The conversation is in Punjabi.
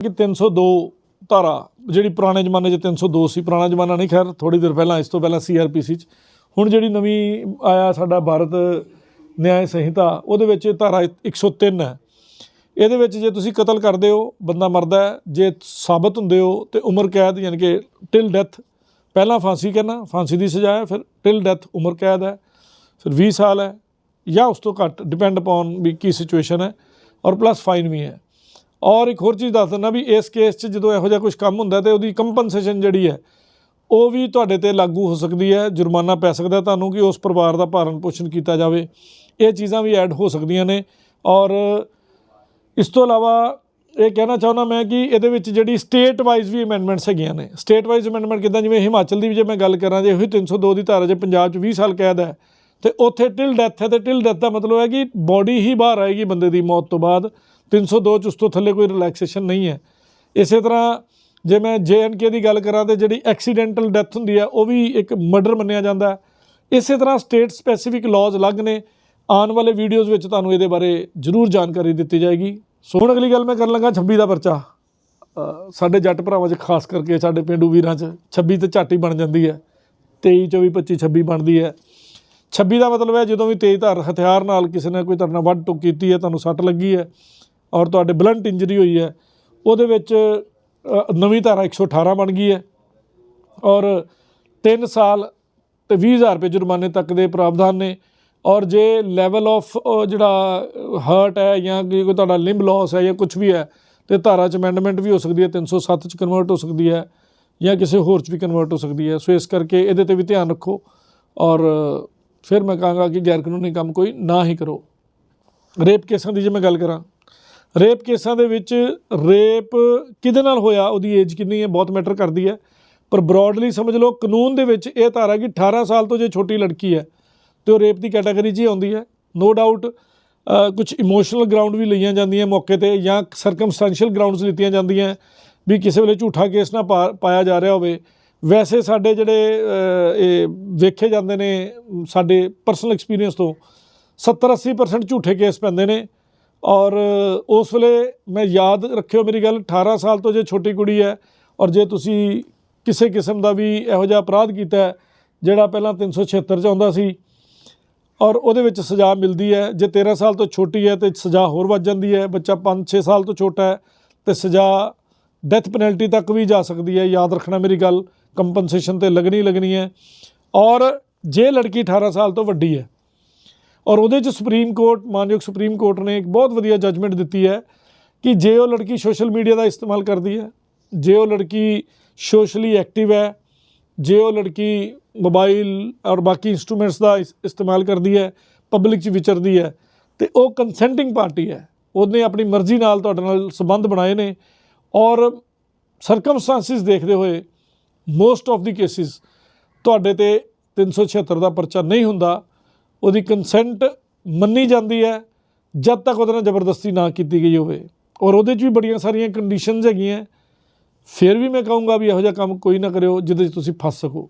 ਕਿ 302 ਧਾਰਾ, ਜਿਹੜੀ ਪੁਰਾਣੇ ਜ਼ਮਾਨੇ 'ਚ 302 ਸੀ ਪੁਰਾਣਾ ਜ਼ਮਾਨਾ ਨਹੀਂ, ਖੈਰ ਥੋੜੀ ਦੇਰ ਪਹਿਲਾਂ, ਇਸ ਤੋਂ ਪਹਿਲਾਂ ਸੀਆਰਪੀਸੀ 'ਚ। ਹੁਣ ਜਿਹੜੀ ਨਵੀਂ ਆਇਆ ਸਾਡਾ ਭਾਰਤ ਨਿਆਂ ਸੰਹਿਤਾ, ਉਹਦੇ ਵਿੱਚ ਧਾਰਾ 103 ਹੈ। ਇਹਦੇ ਵਿੱਚ ਜੇ ਤੁਸੀਂ ਕਤਲ ਕਰਦੇ ਹੋ, ਬੰਦਾ ਮਰਦਾ ਹੈ, ਜੇ ਸਾਬਤ ਹੁੰਦੇ ਹੋ, ਤੇ ਉਮਰ ਕੈਦ, ਯਾਨੀ ਕਿ ਟਿਲ ਡੈਥ ਪਹਿਲਾਂ ਫਾਂਸੀ ਕਹਿਣਾ ਫਾਂਸੀ ਦੀ ਸਜ਼ਾ ਹੈ, ਫਿਰ ਟਿਲ ਡੈਥ ਉਮਰ ਕੈਦ ਹੈ, ਫਿਰ 20 ਸਾਲ ਹੈ, ਜਾਂ ਉਸ ਤੋਂ ਘੱਟ ਡਿਪੈਂਡ ਅਪਨ ਵੀ ਕੀ ਸਿਚੁਏਸ਼ਨ ਹੈ, ਔਰ ਪਲੱਸ ਫਾਈਨ ਵੀ ਹੈ। ਔਰ ਇੱਕ ਹੋਰ ਚੀਜ਼ ਦੱਸ ਦਿੰਦਾ ਵੀ ਇਸ ਕੇਸ 'ਚ ਜਦੋਂ ਇਹੋ ਜਿਹਾ ਕੁਝ ਕੰਮ ਹੁੰਦਾ ਤੇ ਉਹਦੀ ਕੰਪਨਸੇਸ਼ਨ ਜਿਹੜੀ ਹੈ, ਉਹ ਵੀ ਤੁਹਾਡੇ ਤੇ ਲਾਗੂ ਹੋ ਸਕਦੀ ਹੈ, ਜੁਰਮਾਨਾ ਪੈ ਸਕਦਾ ਤੁਹਾਨੂੰ ਕਿ ਉਸ ਪਰਿਵਾਰ ਦਾ ਭਾਰਨ ਪੋਸ਼ਣ ਕੀਤਾ ਜਾਵੇ। ਇਹ ਚੀਜ਼ਾਂ ਵੀ ਐਡ ਹੋ ਸਕਦੀਆਂ ਨੇ ਔਰ ਇਸ ਤੋਂ ਇਲਾਵਾ ਇਹ ਕਹਿਣਾ ਚਾਹੁੰਦਾ ਮੈਂ ਕਿ ਇਹਦੇ ਵਿੱਚ ਜਿਹੜੀ ਸਟੇਟ ਵਾਈਜ਼ ਵੀ ਅਮੈਂਡਮੈਂਟਸ ਹੈਗੀਆਂ ਨੇ। ਸਟੇਟ ਵਾਈਜ਼ ਅਮੈਂਡਮੈਂਟ ਕਿਦਾਂ? ਜਿਵੇਂ ਹਿਮਾਚਲ ਦੀ ਵੀ ਜੇ ਮੈਂ ਗੱਲ ਕਰਾਂ, ਜੇ ਉਹੀ 302 ਦੀ ਧਾਰਾ ਜੇ ਪੰਜਾਬ 'ਚ 20 ਸਾਲ ਕੈਦ ਹੈ, ਤੇ ਉੱਥੇ ਟਿਲ ਡੈਥ ਹੈ, ਤੇ ਟਿਲ ਡੈਥ ਦਾ ਮਤਲਬ ਹੈ ਕਿ ਬੋਡੀ ਹੀ ਬਾਹਰ ਆਏਗੀ ਬੰਦੇ ਦੀ ਮੌਤ ਤੋਂ ਬਾਅਦ। 302 ਚ ਉਸ ਤੋਂ ਥੱਲੇ ਕੋਈ ਰਿਲੈਕਸੇਸ਼ਨ ਨਹੀਂ ਹੈ। ਇਸੇ ਤਰ੍ਹਾਂ ਜੇ ਮੈਂ ਕੇ ਦੀ ਗੱਲ ਕਰਾਂ ਤੇ ਜਿਹੜੀ ਐਕਸੀਡੈਂਟਲ ਡੈਥ ਹੁੰਦੀ ਹੈ, ਉਹ ਵੀ ਇੱਕ ਮਰਡਰ ਮੰਨਿਆ ਜਾਂਦਾ ਇਸੇ ਤਰ੍ਹਾਂ ਸਟੇਟ ਸਪੈਸੀਫਿਕ ਲਾਜ਼ ਅਲੱਗ ਨੇ। ਆਉਣ ਵਾਲੇ ਵੀਡੀਓਜ਼ ਵਿੱਚ ਤੁਹਾਨੂੰ ਇਹਦੇ ਬਾਰੇ ਜ਼ਰੂਰ ਜਾਣਕਾਰੀ ਦਿੱਤੀ ਜਾਏਗੀ। ਸੋ ਹੁਣ ਅਗਲੀ ਗੱਲ ਮੈਂ ਕਰਨ ਲੱਗਾ 26 ਦਾ ਪਰਚਾ। ਸਾਡੇ ਜੱਟ ਭਰਾਵਾਂ 'ਚ ਖਾਸ ਕਰਕੇ ਸਾਡੇ ਪਿੰਡੂ ਵੀਰਾਂ 'ਚ 26 ਤੇ ਝੱਟ ਹੀ ਬਣ ਜਾਂਦੀ ਹੈ। 23 24 25 26 ਬਣਦੀ ਹੈ। 26 ਦਾ ਮਤਲਬ ਹੈ ਜਦੋਂ ਵੀ ਤੇਜ਼ ਧਾਰ, ਹਥਿਆਰ ਨਾਲ ਕਿਸੇ ਨੇ ਕੋਈ ਤੁਹਾਡੇ ਨਾਲ ਵੱਢ ਟੁੱਕ ਕੀਤੀ ਹੈ, ਤੁਹਾਨੂੰ ਸੱਟ ਲੱਗੀ ਹੈ। ਔਰ ਤੁਹਾਡੇ ਬਲੰਟ ਇੰਜਰੀ ਹੋਈ ਹੈ, ਉਹਦੇ ਵਿੱਚ ਨਵੀਂ ਧਾਰਾ 118 ਬਣ ਗਈ ਹੈ। ਔਰ 3 ਸਾਲ ਤੇ 20000 ਰੁਪਏ ਜੁਰਮਾਨੇ ਤੱਕ ਦੇ ਪ੍ਰਾਵਧਾਨ ਨੇ। ਔਰ ਜੇ ਲੈਵਲ ਆਫ ਜਿਹੜਾ ਹਰਟ ਹੈ ਜਾਂ ਕੋਈ ਤੁਹਾਡਾ ਲਿੰਬ ਲਾਸ ਹੈ ਜਾਂ ਕੁਝ ਵੀ ਹੈ, ਤੇ ਧਾਰਾ ਚ ਅਮੈਂਡਮੈਂਟ ਵੀ ਹੋ ਸਕਦੀ ਹੈ 307 ਚ ਕਨਵਰਟ ਹੋ ਸਕਦੀ ਹੈ ਜਾਂ ਕਿਸੇ ਹੋਰ ਚ ਵੀ ਕਨਵਰਟ ਹੋ ਸਕਦੀ ਹੈ। ਸੋ ਇਸ ਕਰਕੇ ਇਹਦੇ ਤੇ ਵੀ ਧਿਆਨ ਰੱਖੋ। ਔਰ ਫਿਰ ਮੈਂ ਕਹਾਂਗਾ ਕਿ ਗੈਰ ਕਾਨੂੰਨੀ ਕੰਮ ਕੋਈ ਨਾ ਹੀ ਕਰੋ। ਰੇਪ ਕੇਸਾਂ ਦੀ ਜੇ ਮੈਂ ਗੱਲ ਕਰਾਂ ਰੇਪ ਕੇਸਾਂ ਦੇ ਵਿੱਚ ਰੇਪ ਕਿਹਦੇ ਨਾਲ ਹੋਇਆ? ਉਹਦੀ ਏਜ ਕਿੰਨੀ ਹੈ? ਬਹੁਤ ਮੈਟਰ ਕਰਦੀ ਹੈ। ਪਰ ਬ੍ਰੌਡਲੀ ਸਮਝ ਲਓ, ਕਾਨੂੰਨ ਦੇ ਵਿੱਚ ਇਹ ਧਾਰਾ ਕਿ 18 ਸਾਲ ਤੋਂ ਜੇ ਛੋਟੀ ਲੜਕੀ ਹੈ, ਤੇ ਉਹ ਰੇਪ ਦੀ ਕੈਟਾਗਰੀ 'ਚ ਹੀ ਆਉਂਦੀ ਹੈ। ਨੋ ਡਾਊਟ ਕੁਝ ਇਮੋਸ਼ਨਲ ਗਰਾਊਂਡ ਵੀ ਲਈਆਂ ਜਾਂਦੀਆਂ ਮੌਕੇ ਤੇ ਜਾਂ ਸਰਕਮਸਟੈਂਸ਼ੀਅਲ ਗਰਾਊਂਡਸ ਲਿੱਤੀਆਂ ਜਾਂਦੀਆਂ ਵੀ ਕਿਸੇ ਵੇਲੇ ਝੂਠਾ ਕੇਸ ਨਾ ਪਾ- ਪਾਇਆ ਜਾ ਰਿਹਾ ਹੋਵੇ। ਵੈਸੇ ਸਾਡੇ ਜਿਹੜੇ ਇਹ ਵੇਖੇ ਜਾਂਦੇ ਨੇ ਸਾਡੇ ਪਰਸਨਲ ਐਕਸਪੀਰੀਅੰਸ ਤੋਂ 70-80% ਝੂਠੇ ਕੇਸ ਪੈਂਦੇ ਨੇ। ਔਰ ਉਸ ਵੇਲੇ ਮੈਂ ਯਾਦ ਰੱਖਿਓ ਮੇਰੀ ਗੱਲ 18 ਸਾਲ ਤੋਂ ਜੇ ਛੋਟੀ ਕੁੜੀ ਹੈ ਔਰ ਜੇ ਤੁਸੀਂ ਕਿਸੇ ਕਿਸਮ ਦਾ ਵੀ ਇਹੋ ਜਿਹਾ ਅਪਰਾਧ ਕੀਤਾ ਜਿਹੜਾ ਪਹਿਲਾਂ 376 ਚ ਆਉਂਦਾ ਸੀ ਔਰ ਉਹਦੇ ਵਿੱਚ ਸਜ਼ਾ ਮਿਲਦੀ ਹੈ, ਜੇ 13 ਸਾਲ ਤੋਂ ਛੋਟੀ ਹੈ ਤੇ ਸਜ਼ਾ ਹੋਰ ਵੱਧ ਜਾਂਦੀ ਹੈ, ਬੱਚਾ 5-6 ਸਾਲ ਤੋਂ ਛੋਟਾ ਹੈ ਤੇ ਸਜ਼ਾ ਡੈਥ ਪੈਨਲਟੀ ਤੱਕ ਵੀ ਜਾ ਸਕਦੀ ਹੈ, ਯਾਦ ਰੱਖਣਾ ਮੇਰੀ ਗੱਲ, ਕੰਪਨਸੇਸ਼ਨ ਤੇ ਲੱਗਣੀ ਲੱਗਣੀ ਹੈ ਔਰ ਜੇ ਲੜਕੀ 18 ਸਾਲ ਤੋਂ ਵੱਡੀ ਹੈ ਔਰ ਉਹਦੇ ਚ ਸੁਪਰੀਮ ਕੋਰਟ ਮਾਨਯੋਗ ਸੁਪਰੀਮ ਕੋਰਟ ਨੇ ਇੱਕ ਬਹੁਤ ਵਧੀਆ ਜੱਜਮੈਂਟ ਦਿੱਤੀ ਹੈ ਕਿ ਜੇ ਉਹ ਲੜਕੀ ਸੋਸ਼ਲ ਮੀਡੀਆ ਦਾ ਇਸਤੇਮਾਲ ਕਰਦੀ ਹੈ, ਜੇ ਉਹ ਲੜਕੀ ਸੋਸ਼ਲੀ ਐਕਟਿਵ ਹੈ, ਜੇ ਉਹ ਲੜਕੀ ਮੋਬਾਈਲ ਔਰ ਬਾਕੀ ਇਨਸਟਰੂਮੈਂਟਸ ਦਾ ਇਸਤੇਮਾਲ ਕਰਦੀ ਹੈ ਪਬਲਿਕ 'ਚ ਵਿਚਰਦੀ ਹੈ, ਤੇ ਉਹ ਕੰਸੈਂਟਿੰਗ ਪਾਰਟੀ ਹੈ, ਉਹਨੇ ਆਪਣੀ ਮਰਜ਼ੀ ਨਾਲ ਤੁਹਾਡੇ ਨਾਲ ਸੰਬੰਧ ਬਣਾਏ ਨੇ ਔਰ ਸਰਕਮਸਟੈਂਸਿਸ ਦੇਖਦੇ ਹੋਏ ਮੋਸਟ ਆਫ ਦੀ ਕੇਸਿਸ ਤੁਹਾਡੇ ਤੇ 376 ਦਾ ਪਰਚਾ ਨਹੀਂ ਹੁੰਦਾ ਉਹਦੀ ਕੰਸੈਂਟ ਮੰਨੀ ਜਾਂਦੀ ਹੈ, ਜਦ ਤੱਕ ਉਹਦੇ ਨਾਲ ਜ਼ਬਰਦਸਤੀ ਨਾ ਕੀਤੀ ਗਈ ਹੋਵੇ। ਔਰ ਉਹਦੇ 'ਚ ਵੀ ਬੜੀਆਂ ਸਾਰੀਆਂ ਕੰਡੀਸ਼ਨਸ ਹੈਗੀਆਂ। ਫਿਰ ਵੀ ਮੈਂ ਕਹੂੰਗਾ ਵੀ ਇਹੋ ਜਿਹਾ ਕੰਮ ਕੋਈ ਨਾ ਕਰਿਓ, ਜਿਹਦੇ 'ਚ ਤੁਸੀਂ ਫਸ ਸਕੋ।